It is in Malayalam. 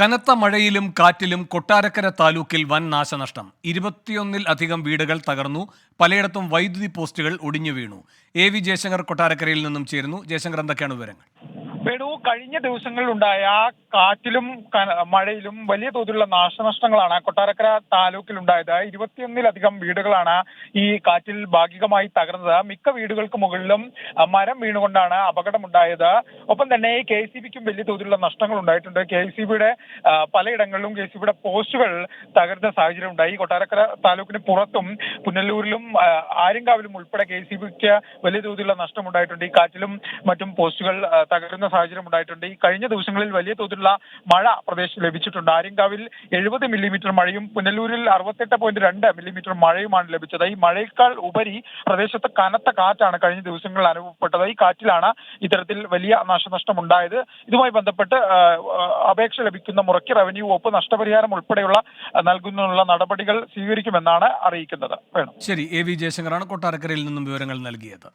കനത്ത മഴയിലും കാറ്റിലും കൊട്ടാരക്കര താലൂക്കിൽ വൻ നാശനഷ്ടം. ഇരുപത്തിയൊന്നിൽ അധികം വീടുകൾ തകർന്നു. പലയിടത്തും വൈദ്യുതി പോസ്റ്റുകൾ ഒടിഞ്ഞു വീണു. എ വി ജയശങ്കർ കൊട്ടാരക്കരയിൽ നിന്നും ചേരുന്നു. ജയശങ്കർ എന്തൊക്കെയാണ് വിവരങ്ങൾ? വേണു കഴിഞ്ഞ ദിവസങ്ങളിലുണ്ടായ കാറ്റിലും മഴയിലും വലിയ തോതിലുള്ള നാശനഷ്ടങ്ങളാണ് കൊട്ടാരക്കര താലൂക്കിൽ ഉണ്ടായത് ഇരുപത്തിയൊന്നിലധികം വീടുകളാണ് ഈ കാറ്റിൽ ഭാഗികമായി തകർന്നത്. മിക്ക വീടുകൾക്ക് മുകളിലും മരം വീണുകൊണ്ടാണ് അപകടമുണ്ടായത്. ഒപ്പം തന്നെ കെ സി ബിക്കും വലിയ തോതിലുള്ള നഷ്ടങ്ങൾ ഉണ്ടായിട്ടുണ്ട് കെ സി ബിയുടെ പലയിടങ്ങളിലും കെ സി ബിയുടെ പോസ്റ്റുകൾ തകർന്ന സാഹചര്യം ഉണ്ടായി കൊട്ടാരക്കര താലൂക്കിന് പുറത്തും പുനലൂരിലും ആര്യങ്കാവിലും ഉൾപ്പെടെ കെ സി ബിക്ക് വലിയ തോതിലുള്ള നഷ്ടമുണ്ടായിട്ടുണ്ട്. ഈ കാറ്റിലും മറ്റും പോസ്റ്റുകൾ തകരുന്ന സാഹചര്യം ഉണ്ടായിട്ടുണ്ട്. ഈ കഴിഞ്ഞ ദിവസങ്ങളിൽ വലിയ തോതിലുള്ള മഴ പ്രദേശത്ത് ലഭിച്ചിട്ടുണ്ട്. ആര്യങ്കാവിൽ എഴുപത് മില്ലിമീറ്റർ മഴയും പുനലൂരിൽ അറുപത്തെട്ട് പോയിന്റ് രണ്ട് മില്ലിമീറ്റർ മഴയുമാണ് ലഭിച്ചത്. ഈ മഴയേക്കാൾ ഉപരി പ്രദേശത്ത് കനത്ത കാറ്റാണ് കഴിഞ്ഞ ദിവസങ്ങളിൽ അനുഭവപ്പെട്ടത്. ഈ കാറ്റിലാണ് ഇത്തരത്തിൽ വലിയ നാശനഷ്ടം ഉണ്ടായത് ഇതുമായി ബന്ധപ്പെട്ട് അപേക്ഷ ലഭിക്കുന്ന മുറയ്ക്ക് റവന്യൂ വകുപ്പ് നഷ്ടപരിഹാരം ഉൾപ്പെടെയുള്ള നൽകുന്നതിനുള്ള നടപടികൾ സ്വീകരിക്കുമെന്നാണ് അറിയിക്കുന്നത്. ശരി എ വി ജയശങ്കറാണ് കൊട്ടാരക്കരയിൽ നിന്നും വിവരങ്ങൾ നൽകിയത്.